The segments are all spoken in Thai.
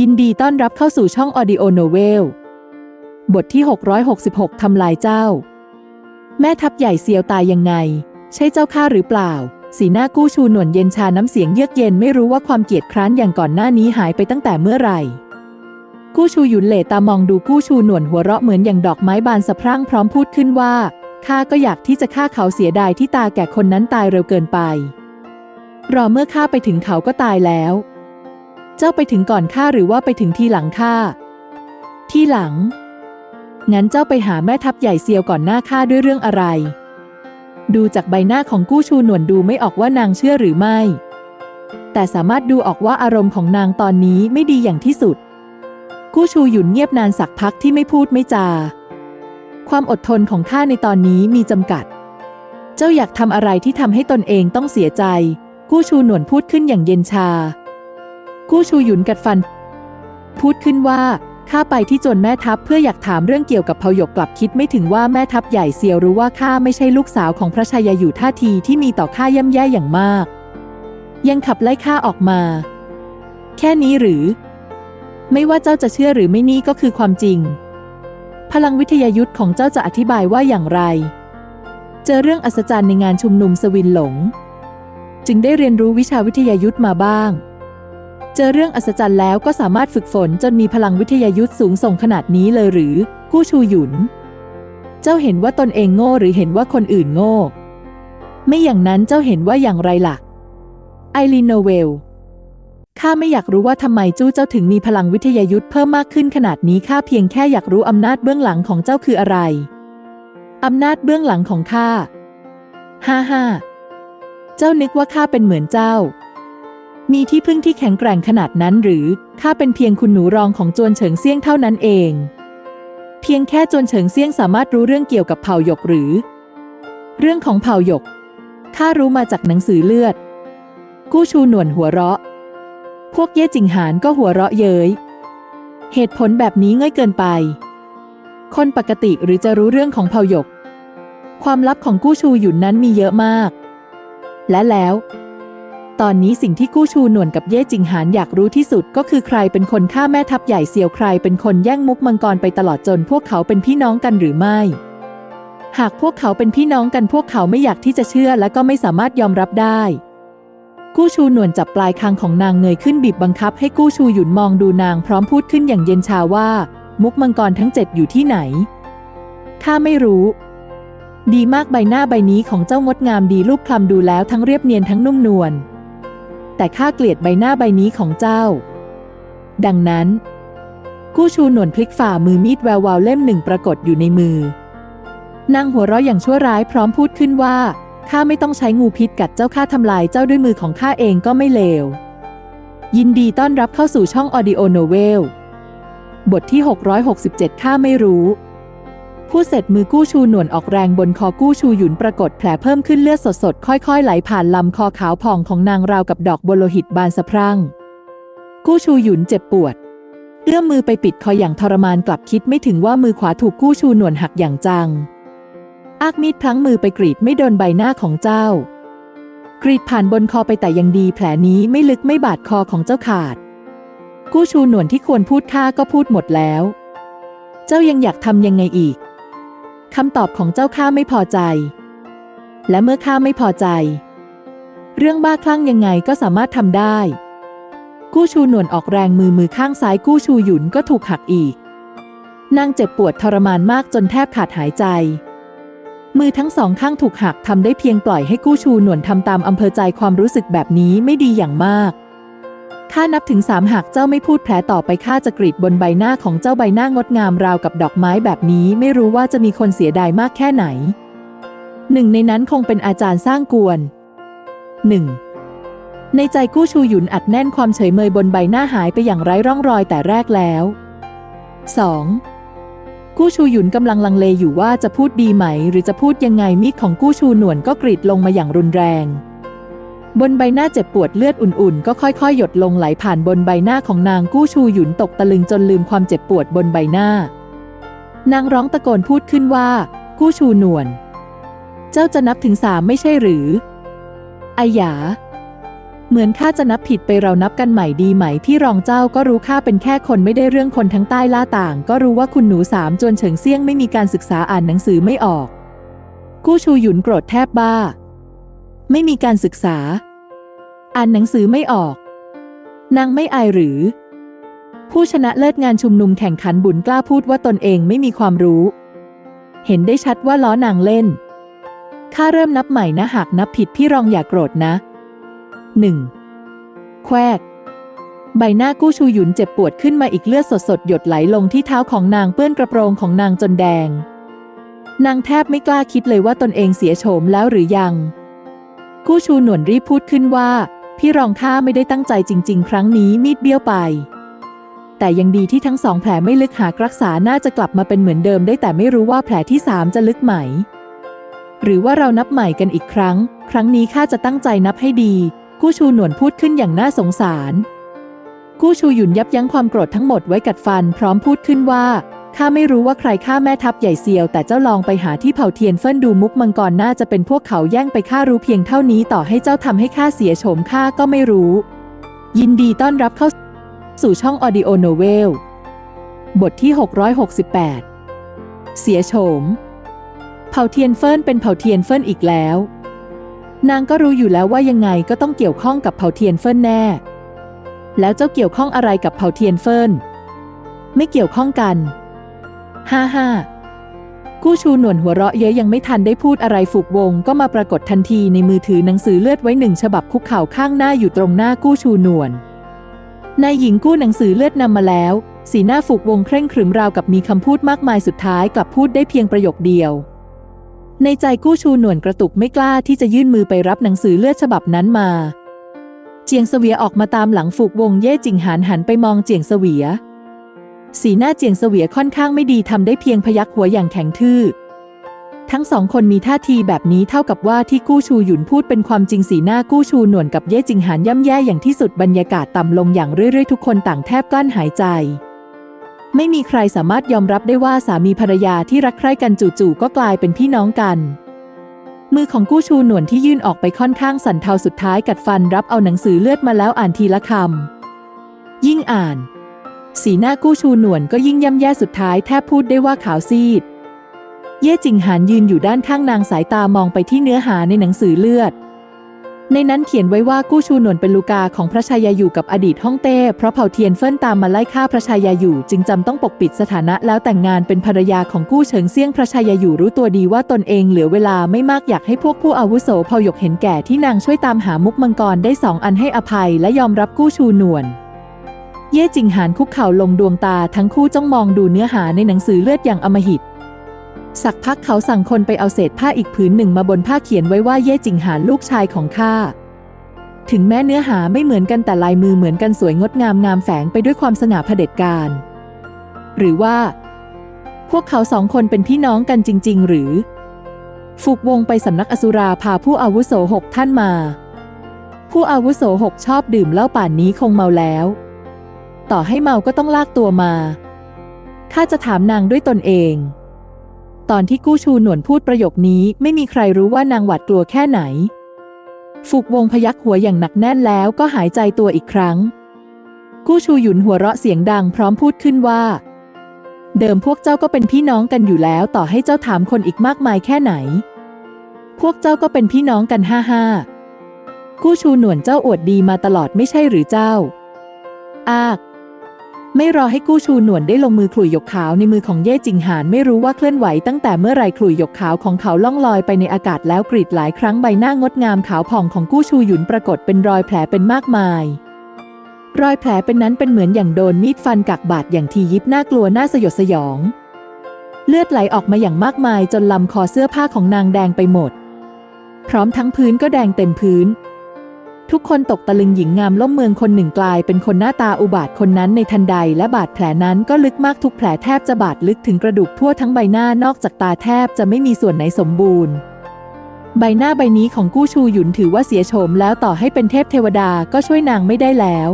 ยินดีต้อนรับเข้าสู่ช่อง Audio Novel บทที่ 666 ทำลายเจ้า แม่ทัพใหญ่เซียวตายยังไง ใช่เจ้าข้าหรือเปล่า สีหน้ากู้ชูหนวนเย็นชาน้ำเสียงเยือกเย็นไม่รู้ว่าความเกลียดคร้านอย่างก่อนหน้านี้หายไปตั้งแต่เมื่อไหร่ กู้ชูหยุนเหล่ตามองดูกู้ชูหนวนหัวเราะเหมือนอย่างดอกไม้บานสะพรั่งพร้อมพูดขึ้นว่าข้าก็อยากที่จะฆ่าเขาเสียดายที่ตาแก่คนนั้นตายเร็วเกินไป รอเมื่อข้าไปถึงเขาก็ตายแล้ว จ้าไปถึงก่อนข้าหรือว่าไปถึงที่หลังข้า ที่หลัง งั้นเจ้าไปหาแม่ทัพใหญ่เซียวก่อนหน้าข้าด้วยเรื่องอะไร ดูจากใบหน้าของกู้ชูหนวนดูไม่ออกว่านางเชื่อหรือไม่ แต่สามารถดูออกว่าอารมณ์ของนางตอนนี้ไม่ดีอย่างที่สุด กู้ชูหยุนเงียบนานสักพักที่ไม่พูดไม่จา ความอดทนของข้าในตอนนี้มีจำกัด เจ้าอยากทำอะไรที่ทำให้ตนเองต้องเสียใจ กู้ชูหนวนพูดขึ้นอย่างเย็นชา กู้ชูหยุนกัดฟัน พูดขึ้นว่าข้าไปที่จนแม่ทัพเพื่ออยากถามเรื่องเกี่ยวกับเผาหยกกลับคิดไม่ถึงว่าแม่ทัพใหญ่เซียวรู้ว่าข้าไม่ใช่ลูกสาวของพระชายาอยู่ท่าทีที่มีต่อข้าย่ำแย่อย่างมาก ยังขับไล่ข้าออกมา แค่นี้หรือ ไม่ว่าเจ้าจะเชื่อหรือไม่นี่ก็คือความจริง พลังวิทยายุทธ์ของเจ้าจะอธิบายว่าอย่างไร เจอเรื่องอัศจรรย์ในงานชุมนุมสวินหลง จึงได้เรียนรู้วิชาวิทยายุทธ์มาบ้าง เจอเรื่องอัศจรรย์แล้วก็สามารถฝึกฝนจนมีพลังวิทยายุทธ์สูงส่งขนาดนี้เลยหรือ กู้ชูหยุน เจ้าเห็นว่าตนเองโง่หรือเห็นว่าคนอื่นโง่ ไม่อย่างนั้นเจ้าเห็นว่าอย่างไรล่ะ ไอรีนโนเวล ข้าไม่อยากรู้ว่าทำไมจู้เจ้าถึงมีพลังวิทยายุทธ์เพิ่มมากขึ้นขนาดนี้ข้าเพียงแค่อยากรู้อำนาจเบื้องหลังของเจ้าคืออะไร อำนาจเบื้องหลังของข้า ฮ่าฮ่าเจ้านึกว่าข้าเป็นเหมือนเจ้า มีที่พึ่งที่แข็งแกร่งขนาดนั้นหรือ ข้าเป็นเพียงคุณหนูรองของจวนเฉิงเซี่ยงเท่านั้นเอง เพียงแค่จวนเฉิงเซี่ยงสามารถรู้เรื่องเกี่ยวกับเผ่าหยกหรือ เรื่องของเผ่าหยก ข้ารู้มาจากหนังสือเลือด กู้ชูหนวนหัวเราะ พวกเย่จิงหานก็หัวเราะเย้ย เหตุผลแบบนี้ง่ายเกินไป คนปกติหรือจะรู้เรื่องของเผ่าหยก ความลับของกู้ชูหยุนนั้นมีเยอะมาก และแล้ว ตอนนี้สิ่งที่กู้ชูหนวนกับเย่จิงหานอยากรู้ที่สุดก็คือใครเป็นคนฆ่าแม่ทัพใหญ่เซียวใครเป็นคนแย่งมุกมังกรไปตลอดจนพวกเขาเป็นพี่น้องกันหรือไม่ หากพวกเขาเป็นพี่น้องกันพวกเขาไม่อยากที่จะเชื่อและก็ไม่สามารถยอมรับได้ กู้ชูหนวนจับปลายคางของนางเงยขึ้นบีบบังคับให้กู้ชูหยุนมองดูนางพร้อมพูดขึ้นอย่างเย็นชาว่า มุกมังกรทั้งเจ็ดอยู่ที่ไหนข้าไม่รู้ดีมากใบหน้าใบนี้ของเจ้างดงามดีรูปคลำดูแล้วทั้งเรียบเนียนทั้งนุ่มนวล แต่ข้าเกลียดใบหน้าใบนี้ของเจ้า ดังนั้น กู้ชูหนวนพลิกฝ่ามือมีดแวววาวเล่มหนึ่งปรากฏอยู่ในมือนางหัวเราะอย่างชั่วร้ายพร้อมพูดขึ้นว่าข้าไม่ต้องใช้งูพิษกัดเจ้าข้าทำลายเจ้าด้วยมือของข้าเองก็ไม่เลว ยินดีต้อนรับเข้าสู่ช่อง Audio Novel บทที่ 667ข้าไม่รู้ ผู้เสร็จมือกู้ชูหนวนออกแรงบนคอกู้ชูหยุนปรากฏแผลเพิ่มขึ้นเลือดสดๆ ค่อยๆ ไหลผ่านลำคอขาวผ่องของนางราวกับดอกบโลหิตบานสะพรั่ง กู้ชูหยุนเจ็บปวด เอื้อมมือไปปิดคออย่างทรมานกลับคิดไม่ถึงว่ามือขวาถูกกู้ชูหนวนหักอย่างจัง อากมีดพลั้งมือไปกรีดไม่โดนใบหน้าของเจ้า กรีดผ่านบนคอไปแต่ยังดี แผลนี้ไม่ลึกไม่บาดคอของเจ้าขาด กู้ชูหนวนที่ควรพูดข้าก็พูดหมดแล้ว เจ้ายังอยากทำยังไงอีก คำตอบของเจ้าข้าไม่พอใจ และเมื่อข้าไม่พอใจ เรื่องบ้าคลั่งยังไงก็สามารถทำได้ กู้ชูหนวนออกแรงมือมือข้างซ้ายกู้ชูหยุนก็ถูกหักอีกนางเจ็บปวดทรมานมากจนแทบขาดหายใจ มือทั้งสองข้างถูกหักทำได้เพียงปล่อยให้กู้ชูหนวนทำตามอำเภอใจความรู้สึกแบบนี้ไม่ดีอย่างมาก ข้านับถึงสามหากเจ้าไม่พูดแผลต่อไปข้าจะกรีดบนใบหน้าของเจ้าใบหน้างดงามราวกับดอกไม้แบบนี้ไม่รู้ว่าจะมีคนเสียดายมากแค่ไหน หนึ่งในนั้นคงเป็นอาจารย์สร้างกวนหนึ่งในใจกู้ชูหยุนอัดแน่นความเฉยเมยบนใบหน้าหายไปอย่างไร้ร่องรอยแต่แรกแล้ว 2. กู้ชูหยุนกำลังลังเลอยู่ว่าจะพูดดีไหม หรือจะพูดยังไงมีดของกู้ชูหนวนก็กรีดลงมาอย่างรุนแรง บนใบหน้าเจ็บปวดเลือดอุ่นๆ ก็ค่อยๆ หยดลงไหลผ่านบนใบหน้าของนางกู้ชูหยุนตกตะลึงจนลืมความเจ็บปวดบนใบหน้า นางร้องตะโกนพูดขึ้นว่า กู้ชูหนวนเจ้าจะนับถึงสามไม่ใช่หรือไอหยา เหมือนข้าจะนับผิดไปเรานับกันใหม่ดีไหม พี่รองเจ้าก็รู้ข้าเป็นแค่คนไม่ได้เรื่องคนทั้งใต้ล่าต่าง ก็รู้ว่าคุณหนูสามจวนเฉิงเซี่ยงไม่มีการศึกษาอ่านหนังสือไม่ออก กู้ชูหยุนโกรธแทบบ้า ไม่มีการศึกษา อ่านหนังสือไม่ออก นางไม่อายหรือ ผู้ชนะเลิศงานชุมนุมแข่งขันบุญกล้าพูดว่าตนเองไม่มีความรู้ เห็นได้ชัดว่าล้อนางเล่น ข้าเริ่มนับใหม่นะหากนับผิดพี่รองอย่าโกรธนะหนึ่งแควกใบหน้ากู้ชูหยุนเจ็บปวดขึ้นมาอีกเลือดสดๆ หยดไหลลงที่เท้าของนางเปื้อนกระโปรงของนางจนแดง นางแทบไม่กล้าคิดเลยว่าตนเองเสียโฉมแล้วหรือยัง กู้ชูหนวนรีบพูดขึ้นว่า พี่รองข้าไม่ได้ตั้งใจจริง ๆ ครั้งนี้มีดเบี้ยวไป แต่ยังดีที่ทั้งสองแผลไม่ลึกหากรักษาน่าจะกลับมาเป็นเหมือนเดิมได้แต่ไม่รู้ว่าแผลที่สามจะลึกไหม หรือว่าเรานับใหม่กันอีกครั้ง ครั้งนี้ข้าจะตั้งใจนับให้ดี กู้ชูหนวนพูดขึ้นอย่างน่าสงสาร กู้ชูหยุนยับยั้งความโกรธทั้งหมดไว้กัดฟัน พร้อมพูดขึ้นว่า ข้าไม่รู้ว่าใครฆ่าแม่ทัพใหญ่เซียว แต่เจ้าลองไปหาที่เผ่าเทียนเฟิ่นดูมุกมังกรน่าจะเป็นพวกเขาแย่งไปข้ารู้เพียงเท่านี้ต่อให้เจ้าทำให้ข้าเสียโฉมข้าก็ไม่รู้ ยินดีต้อนรับเข้าสู่ช่องออดิโอโนเวลบทที่ 668 เสียโฉม เผ่าเทียนเฟิ่นเป็นเผ่าเทียนเฟิ่นอีกแล้ว นางก็รู้อยู่แล้วว่ายังไงก็ต้องเกี่ยวข้องกับเผ่าเทียนเฟิ่นแน่ แล้วเจ้าเกี่ยวข้องอะไรกับเผ่าเทียนเฟิ่นไม่เกี่ยวข้องกัน ฮ่าฮ่ากู้ชูหนวนหัวเราะเย้ยยังไม่ทันได้พูดอะไรฝูกวง ก็มาปรากฏทันทีในมือถือหนังสือเลือดไว้หนึ่งฉบับคุกเข่าข้างหน้าอยู่ตรงหน้ากู้ชูหนวนนายหญิงกู้หนังสือเลือดนำมาแล้ว สีหน้าฝูกวงเคร่งขรึมราวกับมีคำพูดมากมายสุดท้ายกลับพูดได้เพียงประโยคเดียว ในใจกู้ชูหนวนกระตุกไม่กล้าที่จะยื่นมือไปรับหนังสือเลือดฉบับนั้นมา เจียงเสวียออกมาตามหลังฝูกวงเย่จิงหานหันไปมองเจียงเสวีย สีหน้าเจียงเสวียค่อนข้างไม่ดีทำได้เพียงพยักหัวอย่างแข็งทื่อ ทั้งสองคนมีท่าทีแบบนี้เท่ากับว่าที่กู้ชูหยุนพูดเป็นความจริงสีหน้ากู้ชูหนวนกับเย่จิงหานย่ำแย่อย่างที่สุดบรรยากาศต่ำลงอย่างเรื่อยๆ ทุกคนต่างแทบกลั้นหายใจ ไม่มีใครสามารถยอมรับได้ว่าสามีภรรยาที่รักใคร่กันจู่ๆก็กลายเป็นพี่น้องกันมือของกู้ชูหนวนที่ยื่นออกไปค่อนข้างสั่นเทาสุดท้ายกัดฟันรับเอาหนังสือเลือดมาแล้วอ่านทีละคำ ยิ่งอ่าน สีหน้ากู้ชูหนวนก็ยิ่งย่ำแย่สุดท้ายแทบพูดได้ว่าขาวซีด เย่จิงหานยืนอยู่ด้านข้างนางสายตามองไปที่เนื้อหาในหนังสือเลือด ในนั้นเขียนไว้ว่ากู้ชูหนวนเป็นลูกาของพระชายาอยู่กับอดีตฮ่องเต้เพราะเผ่าเทียนเฟิ่นตามมาไล่ฆ่าพระชายาอยู่ จึงจำต้องปกปิดสถานะแล้วแต่งงานเป็นภรรยาของกู้เฉิงเซี่ยงพระชายาอยู่รู้ตัวดีว่าตนเองเหลือเวลาไม่มากอยากให้พวกผู้อาวุโสเผ่าหยกเห็นแก่ที่นางช่วยตามหามุกมังกรได้สองอันให้อภัย และยอมรับกู้ชูหนวน เย่จิงหานคุกเข่าลงดวงตาทั้งคู่จ้องมองดูเนื้อหาในหนังสือเลือดอย่างอมหิต สักพักเขาสั่งคนไปเอาเศษผ้าอีกผืนหนึ่งมาบนผ้าเขียนไว้ว่าเย่จิงหานลูกชายของข้าถึงแม้เนื้อหาไม่เหมือนกันแต่ลายมือเหมือนกันสวยงดงามงามแฝงไปด้วยความสง่าเผด็จการ หรือว่า พวกเขาสองคนเป็นพี่น้องกันจริง ๆ หรือ ฝูกวงไปสำนักอสุราพาผู้อาวุโสหกท่านมา ผู้อาวุโสหกชอบดื่มเหล้าป่านนี้คงเมาแล้ว ต่อให้เมาก็ต้องลากตัวมา ข้าจะถามนางด้วยตนเอง ตอนที่กู้ชูหนวนพูดประโยคนี้ไม่มีใครรู้ว่านางหวาดกลัวแค่ไหน ฝูกวงพยักหัวอย่างหนักแน่นแล้วก็หายใจตัวอีกครั้ง กู้ชูหยุนหัวเราะเสียงดังพร้อมพูดขึ้นว่า เดิมพวกเจ้าก็เป็นพี่น้องกันอยู่แล้ว ต่อให้เจ้าถามคนอีกมากมายแค่ไหน พวกเจ้าก็เป็นพี่น้องกันห้าห้ากู้ชูหนวนเจ้าอวดดีมาตลอดไม่ใช่หรือเจ้า อาก ไม่รอให้กู้ชูหนวนได้ลงมือขลุ่ยหยกขาวในมือของเย่จิงหานไม่รู้ว่าเคลื่อนไหวตั้งแต่เมื่อไรขลุ่ยหยกขาวของเขาล่องลอยไปในอากาศแล้วกรีดหลายครั้งใบหน้างดงามขาวผ่องของกู้ชูหยุนปรากฏเป็นรอยแผลเป็นมากมาย รอยแผลเป็นนั้นเป็นเหมือนอย่างโดนมีดฟันกักบาดอย่างทียิบน่ากลัวน่าสยดสยอง เลือดไหลออกมาอย่างมากมายจนลำคอเสื้อผ้าของนางแดงไปหมด พร้อมทั้งพื้นก็แดงเต็มพื้น ทุกคนตกตะลึงหญิงงามล่มเมืองคนหนึ่งกลายเป็นคนหน้าตาอุบาทคนนั้นในทันใดและบาดแผลนั้นก็ลึกมากทุกแผลแทบจะบาดลึกถึงกระดูกทั่วทั้งใบหน้านอกจากตาแทบจะไม่มีส่วนไหนสมบูรณ์ ใบหน้าใบนี้ของกู้ชูหยุนถือว่าเสียโฉมแล้วต่อให้เป็นเทพเทวดาก็ช่วยนางไม่ได้แล้ว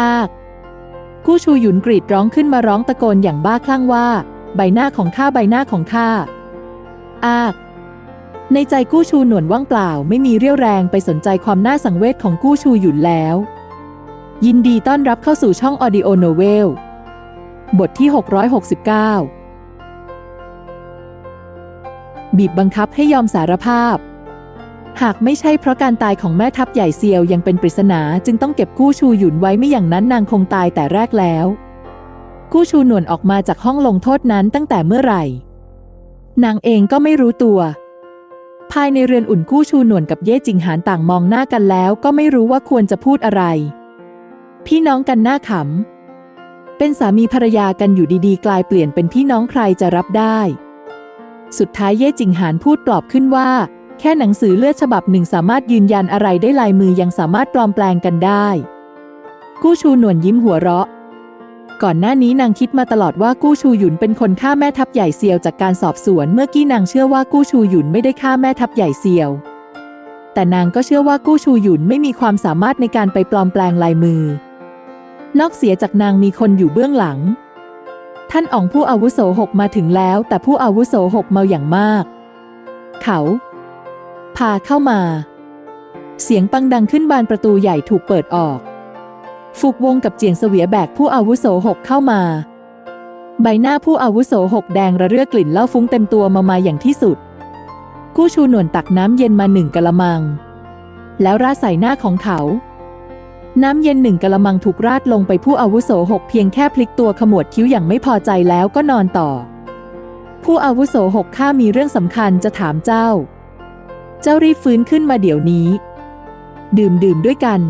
อากกู้ชูหยุนกรีดร้องขึ้นมาร้องตะโกนอย่างบ้าคลั่งว่า ใบหน้าของข้าใบหน้าของข้าอาก ในใจกู้ชูหนวนว่างเปล่าไม่มีเรี่ยวแรงไปสนใจความน่าสังเวชของกู้ชูหยุนแล้ว ยินดีต้อนรับเข้าสู่ช่อง Audio Novel บทที่ 669 บีบบังคับให้ยอมสารภาพ หากไม่ใช่เพราะการตายของแม่ทัพใหญ่เซียวยังเป็นปริศนาจึงต้องเก็บกู้ชูหยุนไว้ไม่อย่างนั้นนางคงตายแต่แรกแล้ว กู้ชูหนวนออกมาจากห้องลงโทษนั้นตั้งแต่เมื่อไหร่ นางเองก็ไม่รู้ตัว ภายในเรือนอุ่นกู้ชูหนวนกับเย่จิงหานต่างมองหน้ากันแล้วก็ไม่รู้ว่าควรจะพูดอะไร พี่น้องกันหน้าขำ เป็นสามีภรรยากันอยู่ดีๆ กลายเปลี่ยนเป็นพี่น้องใครจะรับได้ สุดท้ายเย่จิงหานพูดปลอบขึ้นว่า แค่หนังสือเลือดฉบับหนึ่งสามารถยืนยันอะไรได้ลายมือยังสามารถปลอมแปลงกันได้ กู้ชูหนวนยิ้มหัวเราะ ก่อนหน้านี้นางคิดมาตลอดว่ากู้ชูหยุนเป็นคนฆ่าแม่ทัพใหญ่เซียวจากการสอบสวน เมื่อกี้นางเชื่อว่ากู้ชูหยุนไม่ได้ฆ่าแม่ทัพใหญ่เซียว แต่นางก็เชื่อว่ากู้ชูหยุนไม่มีความสามารถในการไปปลอมแปลงลายมือ นอกเสียจากนางมีคนอยู่เบื้องหลัง ท่านอ๋องผู้อาวุโสหกมาถึงแล้ว แต่ผู้อาวุโสหกเมาอย่างมาก เขา พาเข้ามา เสียงปังดังขึ้นบานประตูใหญ่ถูกเปิดออก ฟุกวงกับเจียงเสวียแบกผู้อาวุโสหกเข้ามา ใบหน้าผู้อาวุโสหกแดงระเรื่อกลิ่นเหล้าฟุ้งเต็มตัวมามาอย่างที่สุด กู้ชูหนวนตักน้ำเย็นมาหนึ่งกะละมัง แล้วราดใส่หน้าของเขา น้ำเย็นหนึ่งกะละมังถูกราดลงไปผู้อาวุโสหกเพียงแค่พลิกตัวขมวดคิ้วอย่างไม่พอใจแล้วก็นอนต่อ ผู้อาวุโสหกข้ามีเรื่องสำคัญจะถามเจ้า เจ้ารีบฟื้นขึ้นมาเดี๋ยวนี้ ดื่มดื่มด้วยกัน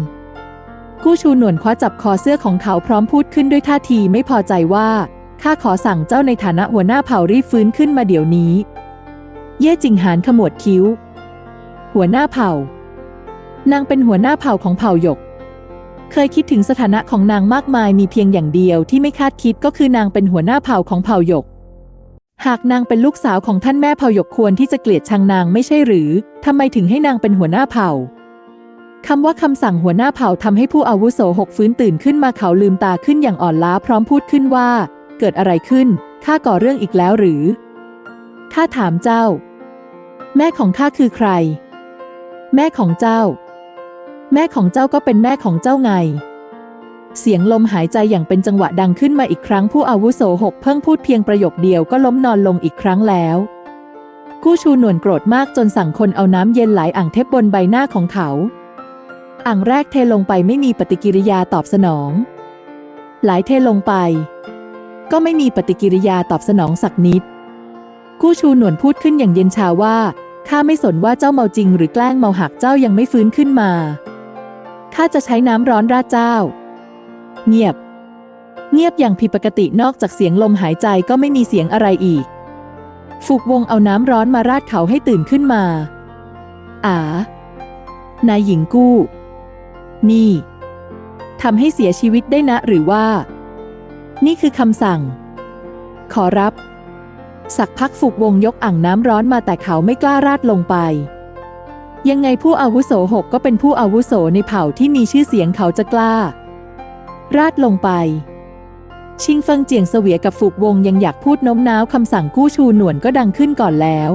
กู้ชูหนวนคว้าจับคอเสื้อของเขาพร้อมพูดขึ้นด้วยท่าทีไม่พอใจว่า ข้าขอสั่งเจ้าในฐานะหัวหน้าเผ่ารีบฟื้นขึ้นมาเดี๋ยวนี้ เย่จิงหานขมวดคิ้ว หัวหน้าเผ่า นางเป็นหัวหน้าเผ่าของเผ่าหยก เคยคิดถึงสถานะของนางมากมายมีเพียงอย่างเดียวที่ไม่คาดคิดก็คือนางเป็นหัวหน้าเผ่าของเผ่าหยกหากนางเป็นลูกสาวของท่านแม่เผ่าหยกควรที่จะเกลียดชังนางไม่ใช่หรือ ทำไมถึงให้นางเป็นหัวหน้าเผ่า คำว่าคำสั่งหัวหน้าเผ่าทำให้ผู้อาวุโสหกฟื้นตื่นขึ้นมาเขาลืมตาขึ้นอย่างอ่อนล้าพร้อมพูดขึ้นว่า เกิดอะไรขึ้น ข้าก่อเรื่องอีกแล้วหรือ ข้าถามเจ้า แม่ของข้าคือใคร แม่ของเจ้า แม่ของเจ้าก็เป็นแม่ของเจ้าไง เสียงลมหายใจอย่างเป็นจังหวะดังขึ้นมาอีกครั้งผู้อาวุโสหกเพิ่งพูดเพียงประโยคเดียวก็ล้มนอนลงอีกครั้งแล้วกู้ชูหนวนโกรธมากจนสั่งคนเอาน้ำเย็นไหลอ่างเทบบนใบหน้าของเขา อ่างแรกเทลงไปไม่มีปฏิกิริยาตอบสนอง หลายเทลงไป ก็ไม่มีปฏิกิริยาตอบสนองสักนิด กู้ชูหนวนพูดขึ้นอย่างเย็นชาว่าข้าไม่สนว่าเจ้าเมาจริงหรือแกล้งเมาหักเจ้ายังไม่ฟื้นขึ้นมาข้าจะใช้น้ำร้อนราดเจ้า เงียบ เงียบอย่างผิดปกตินอกจากเสียงลมหายใจก็ไม่มีเสียงอะไรอีก ฝูกวงเอาน้ำร้อนมาราดเขาให้ตื่นขึ้นมาอ่านายหญิงกู้ นี่ทำให้เสียชีวิตได้นะหรือว่า นี่คือคำสั่ง ขอรับ สักพักฝูกวงยกอ่างน้ำร้อนมาแต่เขาไม่กล้าราดลงไป ยังไงผู้อาวุโสหกก็เป็นผู้อาวุโสในเผ่าที่มีชื่อเสียงเขาจะกล้า ราดลงไป ชิงเฟิงเจียงเสวียกับฝูกวงยังอยากพูดโน้มน้าวคำสั่งกู้ชูหนวนก็ดังขึ้นก่อนแล้ว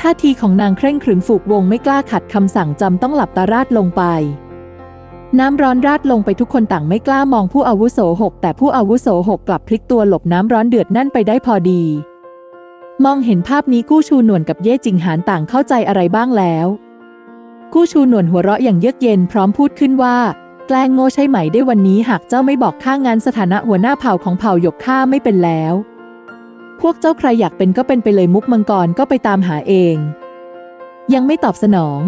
ท่าทีของนางเคร่งขรึมฝูกวงไม่กล้าขัดคำสั่งจำต้องหลับตาราดลงไป น้ำร้อนราดลงไปทุกคนต่างไม่กล้ามองผู้อาวุโสหกแต่ผู้อาวุโสหกกลับพลิกตัวหลบน้ำร้อนเดือดนั่นไปได้พอดี มองเห็นภาพนี้กู้ชูหนวนกับเย่จิงหานต่างเข้าใจอะไรบ้างแล้ว กู้ชูหนวนหัวเราะอย่างเยือกเย็นพร้อมพูดขึ้นว่า แกล้งโง่ใช่ไหมได้วันนี้หากเจ้าไม่บอกข้างานสถานะหัวหน้าเผ่าของเผ่าหยกข้าไม่เป็นแล้ว พวกเจ้าใครอยากเป็นก็เป็นไปเลยมุกมังกรก็ไปตามหาเอง ยังไม่ตอบสนอง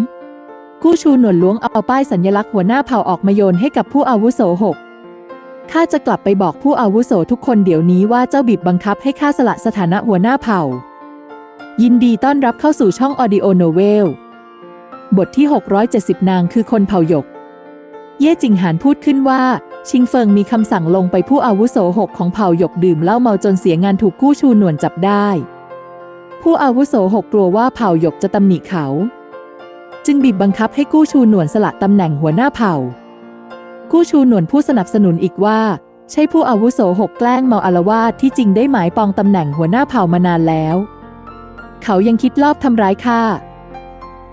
กู้ชูหนวนล้วงเอาป้ายสัญลักษณ์หัวหน้าเผ่าออกมาโยนให้กับผู้อาวุโสหกข้าจะกลับไปบอกผู้อาวุโสทุกคนเดี๋ยวนี้ว่าเจ้าบีบบังคับให้ข้าสละสถานะหัวหน้าเผ่า ยินดีต้อนรับเข้าสู่ช่อง Audio Novel บทที่ 670 นางคือคนเผ่าหยก เย่จิงหานพูดขึ้นว่า ชิงเฟิงมีคำสั่งลงไปผู้อาวุโสหกของเผ่าหยกดื่มเหล้าเมาจนเสียงานถูกกู้ชูหนวนจับได้ ผู้อาวุโสหกกลัวว่าเผ่าหยกจะตำหนิเขา จึงบีบบังคับให้กู้ชูหนวนสละตำแหน่งหัวหน้าเผ่า กู้ชูหนวนผู้สนับสนุนอีกว่า ใช่ผู้อาวุโสหกแกล้งเมาอารวาสที่จริงได้หมายปองตำแหน่งหัวหน้าเผ่ามานานแล้ว เขายังคิดลอบทำร้ายข้า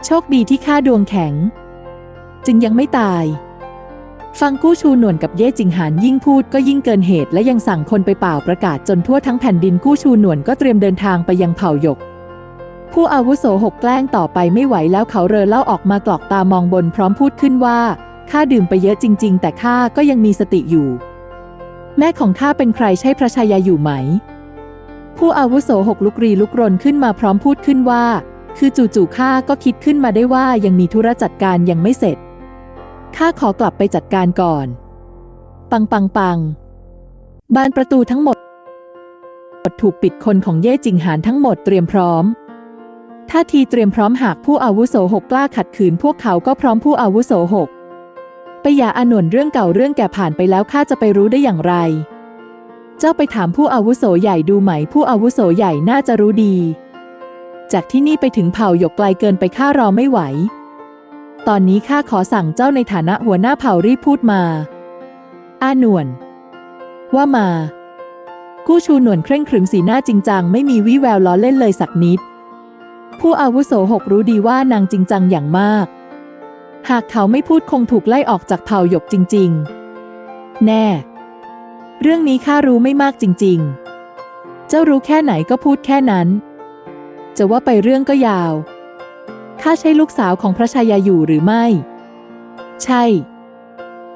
โชคดีที่ข้าดวงแข็ง จึงยังไม่ตาย ฟังกู้ชูหนวนกับเย่จิงหานยิ่งพูดก็ยิ่งเกินเหตุและยังสั่งคนไปเป่าประกาศจนทั่วทั้งแผ่นดินกู้ชูหนวนก็เตรียมเดินทางไปยังเผ่าหยก ผู้อาวุโสหกแกล้งต่อไปไม่ไหวแล้วเขาเรอเล่าออกมากรอกตามองบนพร้อมพูดขึ้นว่าข้าดื่มไปเยอะจริง ๆ แต่ข้าก็ยังมีสติอยู่ แม่ของข้าเป็นใครใช่พระชายาอยู่ไหม ผู้อาวุโสหกลุกรีลุกรนขึ้นมาพร้อมพูดขึ้นว่า คือจู่ๆข้าก็คิดขึ้นมาได้ว่ายังมีธุระจัดการยังไม่เสร็จข้าขอกลับไปจัดการก่อน ปังปังปังบานประตูทั้งหมดถูกปิดคนของเย่จิงหานทั้งหมดเตรียมพร้อม ท่าทีเตรียมพร้อมหากผู้อาวุโสหกกล้าขัดขืน พวกเขาก็พร้อมผู้อาวุโสหกไปอย่าอานวนเรื่องเก่าเรื่องแก่ผ่านไปแล้วข้าจะไปรู้ได้อย่างไร เจ้าไปถามผู้อาวุโสใหญ่ดูไหม ผู้อาวุโสใหญ่น่าจะรู้ดี จากที่นี่ไปถึงเผ่าหยกไกลเกินไปข้ารอไม่ไหว ตอนนี้ข้าขอสั่งเจ้าในฐานะหัวหน้าเผ่ารีบพูดมา อานวน ว่ามา กู้ชูหนวนเคร่งขรึมสีหน้าจริงจังไม่มีวี่แววล้อเล่นเลยสักนิด ผู้อาวุโสหกรู้ดีว่านางจริงจังอย่างมาก หากเขาไม่พูดคงถูกไล่ออกจากเผ่าหยกจริง ๆ แน่ เรื่องนี้ข้ารู้ไม่มากจริง ๆ เจ้ารู้แค่ไหนก็พูดแค่นั้น จะว่าไปเรื่องก็ยาว ข้าใช่ลูกสาวของพระชายาอยู่หรือไม่ ใช่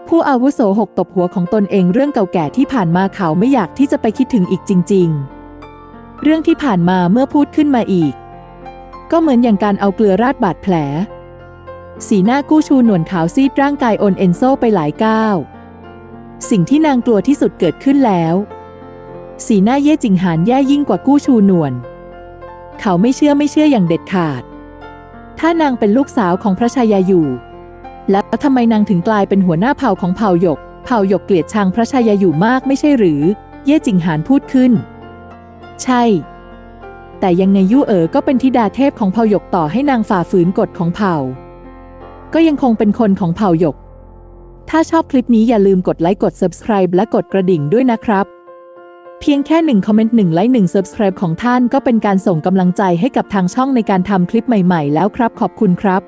ผู้อาวุโสหกตบหัวของตนเองเรื่องเก่าแก่ที่ผ่านมาเขาไม่อยากที่จะไปคิดถึงอีกจริง ๆ เรื่องที่ผ่านมาเมื่อพูดขึ้นมาอีก ก็เหมือนอย่างการเอาเกลือราดบาดแผล สีหน้ากู้ชูหนวลขาวซีดร่างกายโอนเอนโซไปหลายก้าว สิ่งที่นางกลัวที่สุดเกิดขึ้นแล้ว สีหน้าเย่จิงหานแย่ยิ่งกว่ากู้ชูหนวลเขาไม่เชื่อไม่เชื่ออย่างเด็ดขาด ถ้านางเป็นลูกสาวของพระชายาอยู่ แล้วทำไมนางถึงกลายเป็นหัวหน้าเผ่าของเผ่าหยก เผ่าหยกเกลียดชังพระชายาอยู่มากไม่ใช่หรือ เย่จิงหานพูดขึ้น ใช่ แต่ยังไงยู่เอ๋อก็เป็นธิดาเทพของเผ่าหยกต่อให้นางฝ่าฝืนกฎของเผ่า ก็ยังคงเป็นคนของเผ่าหยก ถ้าชอบคลิปนี้อย่าลืมกดไลค์กด subscribe และกดกระดิ่งด้วยนะครับ เพียงแค่หนึ่งคอมเมนต์หนึ่งไลค์หนึ่ง subscribe ของท่านก็เป็นการส่งกำลังใจให้กับทางช่องในการทำคลิปใหม่ๆ แล้วครับ ขอบคุณครับ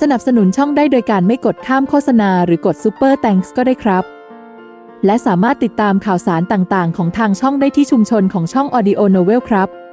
สนับสนุนช่องได้โดยการไม่กดข้ามโฆษณาหรือกด Super Thanks ก็ได้ครับและสามารถติดตามข่าวสารต่าง ๆ ของทางช่องได้ที่ชุมชนของช่อง Audio Novel ครับ